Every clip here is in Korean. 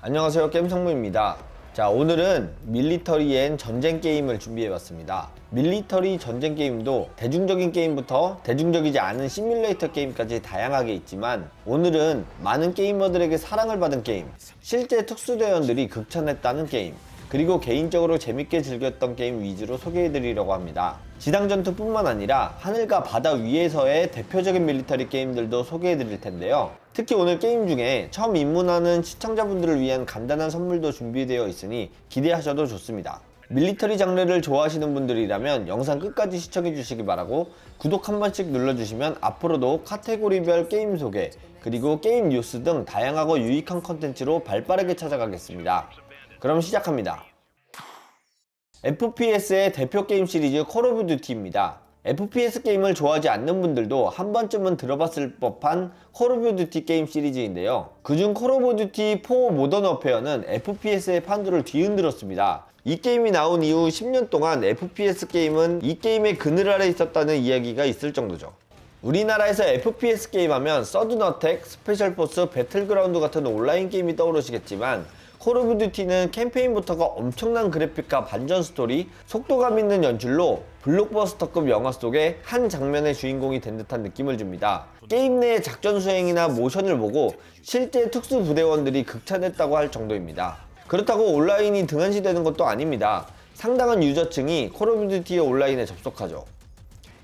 안녕하세요 겜성무입니다 자 오늘은 밀리터리 앤 전쟁 게임을 준비해봤습니다 밀리터리 전쟁 게임도 대중적인 게임부터 대중적이지 않은 시뮬레이터 게임까지 다양하게 있지만 오늘은 많은 게이머들에게 사랑을 받은 게임 실제 특수대원들이 극찬했다는 게임 그리고 개인적으로 재밌게 즐겼던 게임 위주로 소개해드리려고 합니다. 지당 전투뿐만 아니라 하늘과 바다 위에서의 대표적인 밀리터리 게임들도 소개해드릴 텐데요. 특히 오늘 게임 중에 처음 입문하는 시청자분들을 위한 간단한 선물도 준비되어 있으니 기대하셔도 좋습니다. 밀리터리 장르를 좋아하시는 분들이라면 영상 끝까지 시청해 주시기 바라고 구독 한 번씩 눌러주시면 앞으로도 카테고리별 게임 소개 그리고 게임 뉴스 등 다양하고 유익한 컨텐츠로 발빠르게 찾아가겠습니다. 그럼 시작합니다. FPS의 대표 게임 시리즈 콜 오브 듀티입니다. FPS 게임을 좋아하지 않는 분들도 한 번쯤은 들어봤을 법한 콜 오브 듀티 게임 시리즈인데요. 그중 콜 오브 듀티 4 모던 어페어는 FPS의 판도를 뒤흔들었습니다. 이 게임이 나온 이후 10년 동안 FPS 게임은 이 게임의 그늘 아래 있었다는 이야기가 있을 정도죠. 우리나라에서 FPS 게임 하면 서든 어택, 스페셜 포스, 배틀그라운드 같은 온라인 게임이 떠오르시겠지만 콜 오브 듀티는 캠페인부터가 엄청난 그래픽과 반전 스토리, 속도감 있는 연출로 블록버스터급 영화 속의 한 장면의 주인공이 된 듯한 느낌을 줍니다. 게임 내의 작전 수행이나 모션을 보고 실제 특수 부대원들이 극찬했다고 할 정도입니다. 그렇다고 온라인이 등한시되는 것도 아닙니다. 상당한 유저층이 콜 오브 듀티의 온라인에 접속하죠.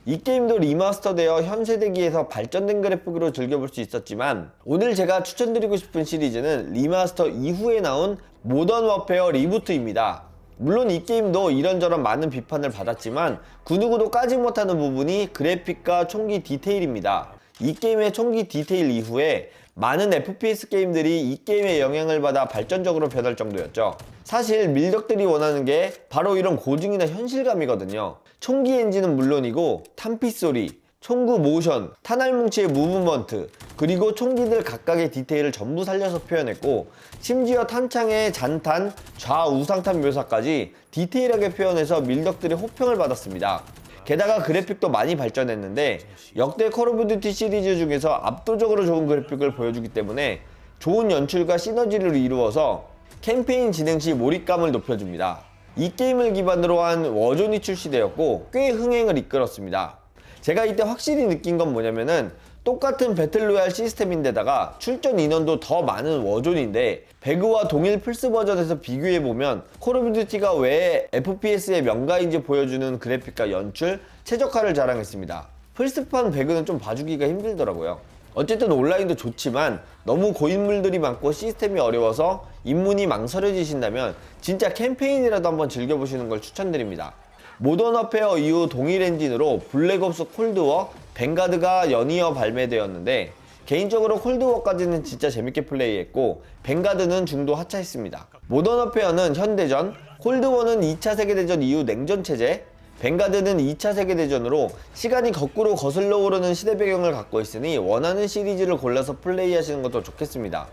이 게임도 리마스터되어 현 세대기에서 발전된 그래픽으로 즐겨볼 수 있었지만 오늘 제가 추천드리고 싶은 시리즈는 리마스터 이후에 나온 모던 워페어 리부트입니다. 물론 이 게임도 이런저런 많은 비판을 받았지만 그 누구도 까지 못하는 부분이 그래픽과 총기 디테일입니다. 이 게임의 총기 디테일 이후에 많은 FPS 게임들이 이 게임의 영향을 받아 발전적으로 변할 정도였죠. 사실 밀덕들이 원하는 게 바로 이런 고증이나 현실감이거든요. 총기 엔진은 물론이고 탄피 소리, 총구 모션, 탄알 뭉치의 무브먼트, 그리고 총기들 각각의 디테일을 전부 살려서 표현했고 심지어 탄창의 잔탄, 좌우상탄 묘사까지 디테일하게 표현해서 밀덕들의 호평을 받았습니다. 게다가 그래픽도 많이 발전했는데 역대 콜 오브 듀티 시리즈 중에서 압도적으로 좋은 그래픽을 보여주기 때문에 좋은 연출과 시너지를 이루어서 캠페인 진행 시 몰입감을 높여줍니다. 이 게임을 기반으로 한 워존이 출시되었고 꽤 흥행을 이끌었습니다. 제가 이때 확실히 느낀 건 뭐냐면은 똑같은 배틀로얄 시스템인데다가 출전 인원도 더 많은 워존인데 배그와 동일 플스 버전에서 비교해보면 콜 오브 듀티가 왜 FPS의 명가인지 보여주는 그래픽과 연출, 최적화를 자랑했습니다. 플스판 배그는 좀 봐주기가 힘들더라고요. 어쨌든 온라인도 좋지만 너무 고인물들이 많고 시스템이 어려워서 입문이 망설여지신다면 진짜 캠페인이라도 한번 즐겨보시는 걸 추천드립니다. 모던 어페어 이후 동일 엔진으로 블랙옵스 콜드워, 뱅가드가 연이어 발매되었는데 개인적으로 콜드워까지는 진짜 재밌게 플레이했고 뱅가드는 중도 하차했습니다. 모던 어페어는 현대전, 콜드워는 2차 세계대전 이후 냉전 체제, 뱅가드는 2차 세계대전으로 시간이 거꾸로 거슬러 오르는 시대 배경을 갖고 있으니 원하는 시리즈를 골라서 플레이하시는 것도 좋겠습니다.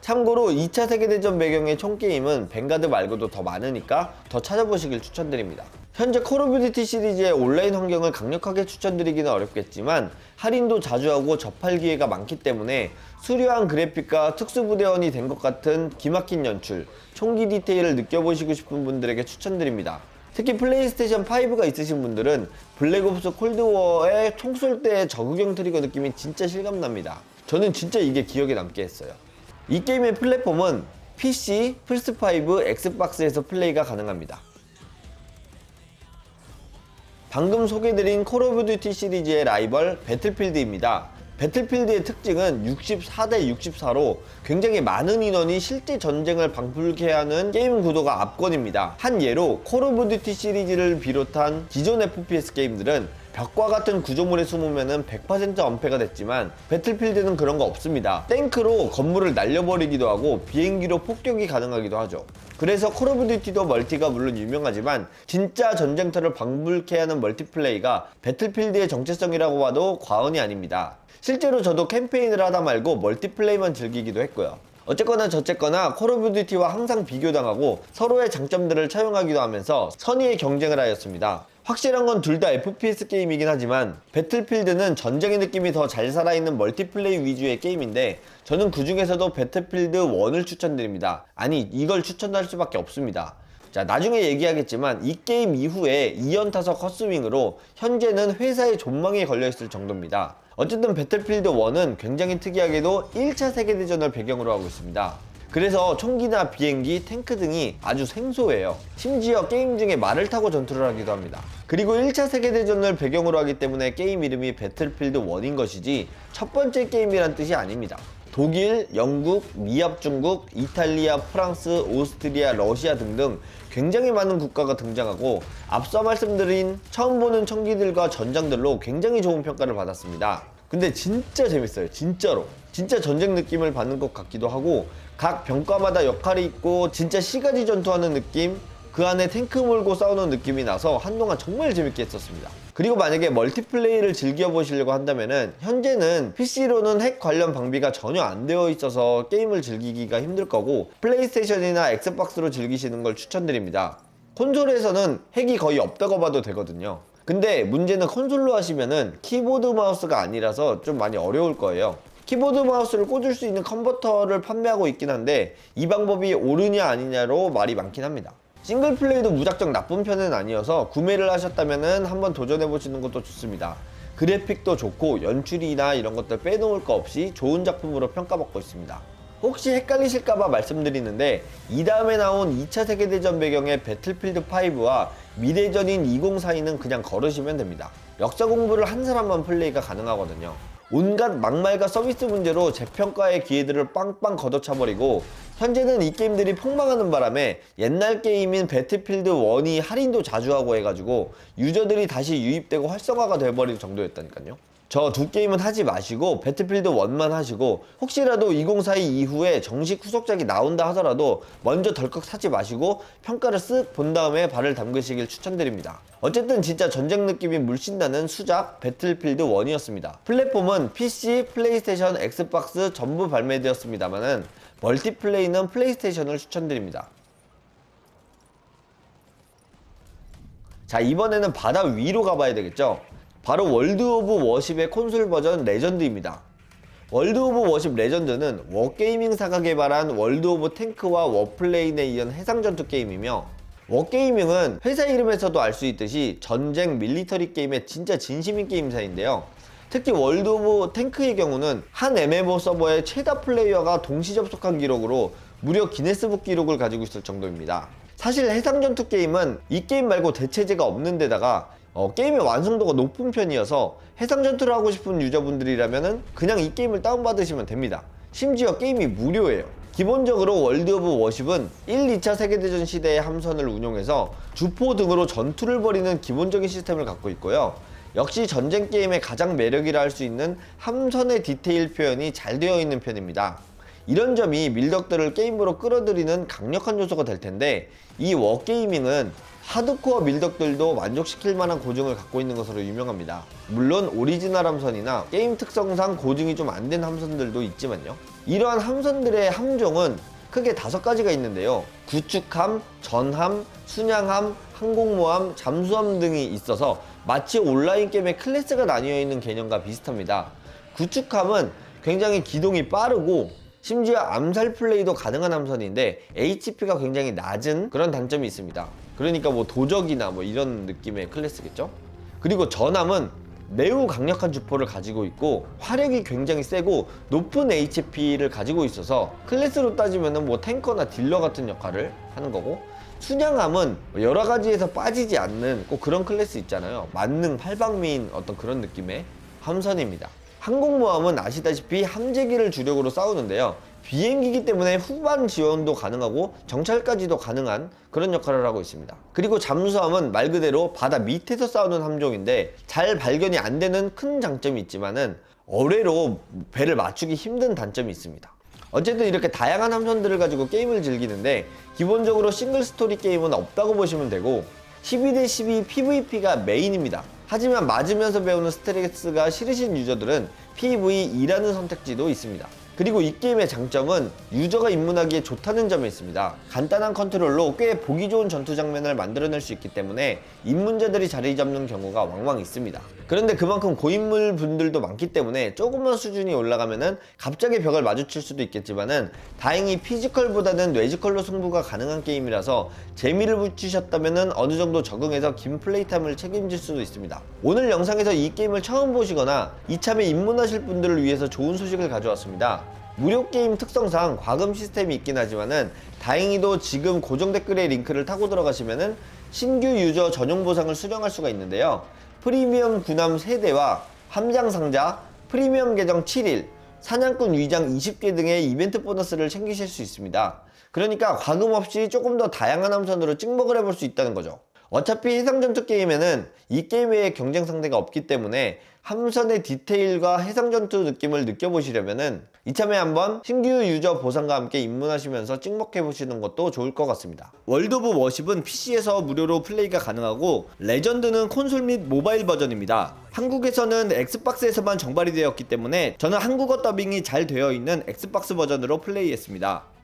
참고로 2차 세계대전 배경의 총게임은 뱅가드 말고도 더 많으니까 더 찾아보시길 추천드립니다. 현재 콜 오브 듀티 시리즈의 온라인 환경을 강력하게 추천드리기는 어렵겠지만 할인도 자주 하고 접할 기회가 많기 때문에 수려한 그래픽과 특수부대원이 된 것 같은 기막힌 연출, 총기 디테일을 느껴보시고 싶은 분들에게 추천드립니다. 특히 플레이스테이션 5가 있으신 분들은 블랙옵스 콜드워의 총 쏠때 저구경 트리거 느낌이 진짜 실감납니다. 저는 진짜 이게 기억에 남게 했어요. 이 게임의 플랫폼은 PC, 플스5, 엑스박스에서 플레이가 가능합니다. 방금 소개드린 콜 오브 듀티 시리즈의 라이벌 배틀필드입니다. 배틀필드의 특징은 64대 64로 굉장히 많은 인원이 실제 전쟁을 방불케 하는 게임 구도가 압권입니다. 한 예로 콜 오브 듀티 시리즈를 비롯한 기존 FPS 게임들은 벽과 같은 구조물에 숨으면 100% 엄폐가 됐지만 배틀필드는 그런 거 없습니다. 탱크로 건물을 날려버리기도 하고 비행기로 폭격이 가능하기도 하죠. 그래서 콜 오브 듀티도 멀티가 물론 유명하지만 진짜 전쟁터를 방불케 하는 멀티플레이가 배틀필드의 정체성이라고 봐도 과언이 아닙니다. 실제로 저도 캠페인을 하다 말고 멀티플레이만 즐기기도 했고요. 어쨌거나 저쨌거나 콜 오브 듀티와 항상 비교당하고 서로의 장점들을 차용하기도 하면서 선의의 경쟁을 하였습니다. 확실한 건 둘 다 FPS 게임이긴 하지만 배틀필드는 전쟁의 느낌이 더 잘 살아있는 멀티플레이 위주의 게임인데 저는 그 중에서도 배틀필드 1을 추천드립니다. 아니 이걸 추천할 수밖에 없습니다. 자 나중에 얘기하겠지만 이 게임 이후에 2연타석 컷스윙으로 현재는 회사의 존망에 걸려있을 정도입니다. 어쨌든 배틀필드 1은 굉장히 특이하게도 1차 세계대전을 배경으로 하고 있습니다. 그래서 총기나 비행기, 탱크 등이 아주 생소해요. 심지어 게임 중에 말을 타고 전투를 하기도 합니다. 그리고 1차 세계대전을 배경으로 하기 때문에 게임 이름이 배틀필드 1인 것이지 첫 번째 게임이란 뜻이 아닙니다. 독일, 영국, 미합 중국, 이탈리아, 프랑스, 오스트리아, 러시아 등등 굉장히 많은 국가가 등장하고 앞서 말씀드린 처음 보는 청기들과 전장들로 굉장히 좋은 평가를 받았습니다. 근데 진짜 재밌어요. 진짜로. 진짜 전쟁 느낌을 받는 것 같기도 하고 각 병과마다 역할이 있고 진짜 시가지 전투하는 느낌 그 안에 탱크 몰고 싸우는 느낌이 나서 한동안 정말 재밌게 했었습니다. 그리고 만약에 멀티플레이를 즐겨 보시려고 한다면은 현재는 PC로는 핵 관련 방비가 전혀 안 되어 있어서 게임을 즐기기가 힘들 거고 플레이스테이션이나 엑스박스로 즐기시는 걸 추천드립니다. 콘솔에서는 핵이 거의 없다고 봐도 되거든요. 근데 문제는 콘솔로 하시면은 키보드 마우스가 아니라서 좀 많이 어려울 거예요. 키보드 마우스를 꽂을 수 있는 컨버터를 판매하고 있긴 한데 이 방법이 옳으냐 아니냐로 말이 많긴 합니다. 싱글 플레이도 무작정 나쁜 편은 아니어서 구매를 하셨다면 한번 도전해 보시는 것도 좋습니다. 그래픽도 좋고 연출이나 이런 것들 빼놓을 거 없이 좋은 작품으로 평가받고 있습니다. 혹시 헷갈리실까봐 말씀드리는데 이 다음에 나온 2차 세계대전 배경의 배틀필드 5와 미래전인 2042는 그냥 걸으시면 됩니다. 역사 공부를 한 사람만 플레이가 가능하거든요. 온갖 막말과 서비스 문제로 재평가의 기회들을 빵빵 걷어차버리고 현재는 이 게임들이 폭망하는 바람에 옛날 게임인 배틀필드 1이 할인도 자주 하고 해가지고 유저들이 다시 유입되고 활성화가 돼버릴 정도였다니까요. 저 두 게임은 하지 마시고 배틀필드 1만 하시고 혹시라도 2042 이후에 정식 후속작이 나온다 하더라도 먼저 덜컥 사지 마시고 평가를 쓱 본 다음에 발을 담그시길 추천드립니다. 어쨌든 진짜 전쟁 느낌이 물씬 나는 수작 배틀필드 1이었습니다. 플랫폼은 PC, 플레이스테이션, 엑스박스 전부 발매되었습니다만은 멀티플레이는 플레이스테이션을 추천드립니다. 자 이번에는 바다 위로 가봐야 되겠죠? 바로 월드 오브 워십의 콘솔 버전 레전드입니다. 월드 오브 워십 레전드는 워게이밍사가 개발한 월드 오브 탱크와 워플레인에 이은 해상전투 게임이며 워게이밍은 회사 이름에서도 알 수 있듯이 전쟁 밀리터리 게임의 진짜 진심인 게임사인데요 특히 월드 오브 탱크의 경우는 한 MMO 서버의 최다 플레이어가 동시 접속한 기록으로 무려 기네스북 기록을 가지고 있을 정도입니다. 사실 해상 전투 게임은 이 게임 말고 대체제가 없는 데다가 어, 게임의 완성도가 높은 편이어서 해상 전투를 하고 싶은 유저분들이라면 그냥 이 게임을 다운받으시면 됩니다. 심지어 게임이 무료예요. 기본적으로 월드 오브 워십은 1, 2차 세계대전 시대의 함선을 운용해서 주포 등으로 전투를 벌이는 기본적인 시스템을 갖고 있고요. 역시 전쟁 게임의 가장 매력이라 할 수 있는 함선의 디테일 표현이 잘 되어 있는 편입니다. 이런 점이 밀덕들을 게임으로 끌어들이는 강력한 요소가 될 텐데 이 워게이밍은 하드코어 밀덕들도 만족시킬 만한 고증을 갖고 있는 것으로 유명합니다. 물론 오리지널 함선이나 게임 특성상 고증이 좀 안 된 함선들도 있지만요. 이러한 함선들의 함종은 크게 다섯 가지가 있는데요. 구축함, 전함, 순양함, 항공모함, 잠수함 등이 있어서 마치 온라인 게임의 클래스가 나뉘어 있는 개념과 비슷합니다. 구축함은 굉장히 기동이 빠르고 심지어 암살 플레이도 가능한 함선인데 HP가 굉장히 낮은 그런 단점이 있습니다. 그러니까 뭐 도적이나 뭐 이런 느낌의 클래스겠죠? 그리고 전함은 매우 강력한 주포를 가지고 있고 화력이 굉장히 세고 높은 HP를 가지고 있어서 클래스로 따지면 뭐 탱커나 딜러 같은 역할을 하는 거고 순양함은 여러 가지에서 빠지지 않는 꼭 그런 클래스 있잖아요. 만능 팔방미인 어떤 그런 느낌의 함선입니다. 항공모함은 아시다시피 함재기를 주력으로 싸우는데요. 비행기기 때문에 후반 지원도 가능하고 정찰까지도 가능한 그런 역할을 하고 있습니다. 그리고 잠수함은 말 그대로 바다 밑에서 싸우는 함종인데 잘 발견이 안 되는 큰 장점이 있지만은 어뢰로 배를 맞추기 힘든 단점이 있습니다. 어쨌든 이렇게 다양한 함선들을 가지고 게임을 즐기는데 기본적으로 싱글 스토리 게임은 없다고 보시면 되고 12대 12 PVP가 메인입니다. 하지만 맞으면서 배우는 스트레스가 싫으신 유저들은 PVE라는 선택지도 있습니다. 그리고 이 게임의 장점은 유저가 입문하기에 좋다는 점이 있습니다. 간단한 컨트롤로 꽤 보기 좋은 전투 장면을 만들어낼 수 있기 때문에 입문자들이 자리 잡는 경우가 왕왕 있습니다. 그런데 그만큼 고인물 분들도 많기 때문에 조금만 수준이 올라가면은 갑자기 벽을 마주칠 수도 있겠지만은 다행히 피지컬보다는 뇌지컬로 승부가 가능한 게임이라서 재미를 붙이셨다면은 어느 정도 적응해서 긴 플레이타임을 책임질 수도 있습니다. 오늘 영상에서 이 게임을 처음 보시거나 이참에 입문하실 분들을 위해서 좋은 소식을 가져왔습니다. 무료 게임 특성상 과금 시스템이 있긴 하지만은 다행히도 지금 고정 댓글의 링크를 타고 들어가시면은 신규 유저 전용 보상을 수령할 수가 있는데요. 프리미엄 군함 3대와 함장 상자, 프리미엄 계정 7일, 사냥꾼 위장 20개 등의 이벤트 보너스를 챙기실 수 있습니다. 그러니까 과금 없이 조금 더 다양한 함선으로 찍먹을 해볼 수 있다는 거죠. 어차피 해상전투 게임에는 이 게임 외에 경쟁 상대가 없기 때문에 함선의 디테일과 해상전투 느낌을 느껴보시려면은 이참에 한번 신규 유저 보상과 함께 입문하시면서 찍먹해보시는 것도 좋을 것 같습니다. 월드 오브 워십은 PC에서 무료로 플레이가 가능하고 레전드는 콘솔 및 모바일 버전입니다. 한국에서는 엑스박스에서만 정발이 되었기 때문에 저는 한국어 더빙이 잘 되어 있는 엑스박스 버전으로 플레이했습니다.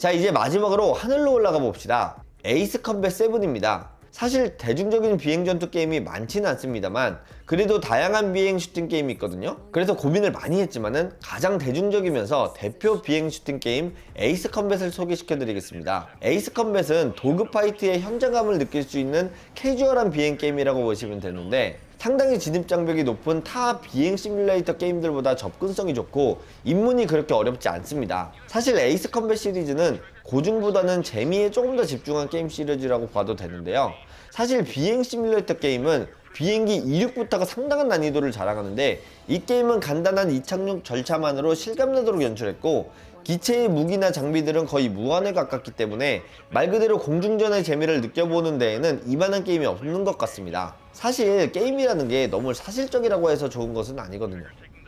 자 이제 마지막으로 하늘로 올라가 봅시다. 에이스 컴뱃 7입니다. 사실 대중적인 비행 전투 게임이 많지는 않습니다만 그래도 다양한 비행 슈팅 게임이 있거든요. 그래서 고민을 많이 했지만은 가장 대중적이면서 대표 비행 슈팅 게임 에이스 컴뱃을 소개시켜 드리겠습니다. 에이스 컴뱃은 도그 파이트의 현장감을 느낄 수 있는 캐주얼한 비행 게임이라고 보시면 되는데 상당히 진입 장벽이 높은 타 비행 시뮬레이터 게임들보다 접근성이 좋고 입문이 그렇게 어렵지 않습니다. 사실 에이스 컴뱃 시리즈는 고증보다는 재미에 조금 더 집중한 게임 시리즈라고 봐도 되는데요. 사실 비행 시뮬레이터 게임은 비행기 이륙부터가 상당한 난이도를 자랑하는데 이 게임은 간단한 이착륙 절차만으로 실감나도록 연출했고 기체의 무기나 장비들은 거의 무한에 가깝기 때문에 말 그대로 공중전의 재미를 느껴보는 데에는 이만한 게임이 없는 것 같습니다. 사실 게임이라는 게 너무 사실적이라고 해서 좋은 것은 아니거든요.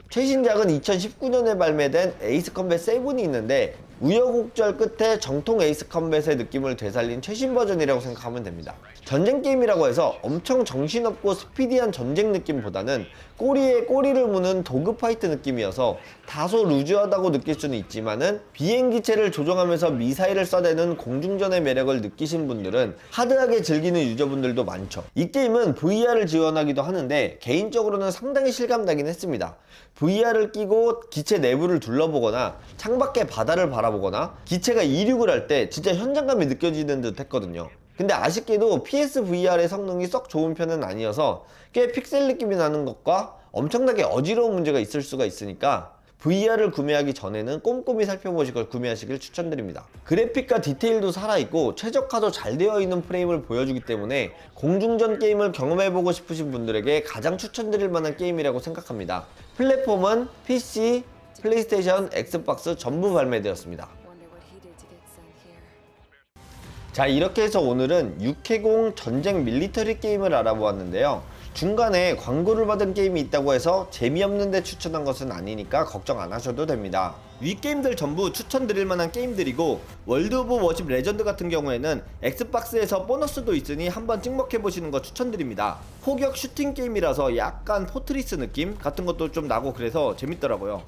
최신작은 2019년에 발매된 에이스 컴뱃 7이 있는데 우여곡절 끝에 정통 에이스 컴뱃의 느낌을 되살린 최신 버전이라고 생각하면 됩니다. 전쟁 게임이라고 해서 엄청 정신없고 스피디한 전쟁 느낌보다는 꼬리에 꼬리를 무는 도그 파이트 느낌이어서 다소 루즈하다고 느낄 수는 있지만은 비행기체를 조종하면서 미사일을 쏴대는 공중전의 매력을 느끼신 분들은 하드하게 즐기는 유저분들도 많죠. 이 게임은 VR을 지원하기도 하는데 개인적으로는 상당히 실감나긴 했습니다. VR을 끼고 기체 내부를 둘러보거나 창밖에 바다를 바라 보거나 기체가 이륙을 할 때 진짜 현장감이 느껴지는 듯 했거든요. 근데 아쉽게도 PSVR의 성능이 썩 좋은 편은 아니어서 꽤 픽셀 느낌이 나는 것과 엄청나게 어지러운 문제가 있을 수가 있으니까 VR을 구매하기 전에는 꼼꼼히 살펴보시고 구매하시길 추천드립니다. 그래픽과 디테일도 살아있고 최적화도 잘 되어 있는 프레임을 보여주기 때문에 공중전 게임을 경험해보고 싶으신 분들에게 가장 추천드릴 만한 게임이라고 생각합니다. 플랫폼은 PC, 플레이스테이션, 엑스박스 전부 발매되었습니다. 자 이렇게 해서 오늘은 육해공 전쟁 밀리터리 게임을 알아보았는데요. 중간에 광고를 받은 게임이 있다고 해서 재미없는데 추천한 것은 아니니까 걱정 안 하셔도 됩니다. 위 게임들 전부 추천드릴 만한 게임들이고 월드 오브 워십 레전드 같은 경우에는 엑스박스에서 보너스도 있으니 한번 찍먹해 보시는 거 추천드립니다. 포격 슈팅 게임이라서 약간 포트리스 느낌 같은 것도 좀 나고 그래서 재밌더라고요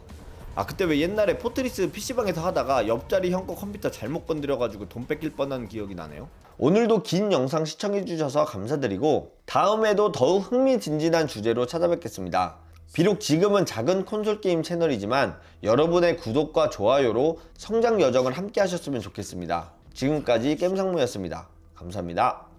아 그때 왜 옛날에 포트리스 PC방에서 하다가 옆자리 형 거 컴퓨터 잘못 건드려가지고 돈 뺏길 뻔한 기억이 나네요. 오늘도 긴 영상 시청해주셔서 감사드리고 다음에도 더욱 흥미진진한 주제로 찾아뵙겠습니다. 비록 지금은 작은 콘솔 게임 채널이지만 여러분의 구독과 좋아요로 성장 여정을 함께 하셨으면 좋겠습니다. 지금까지 겜상무였습니다. 감사합니다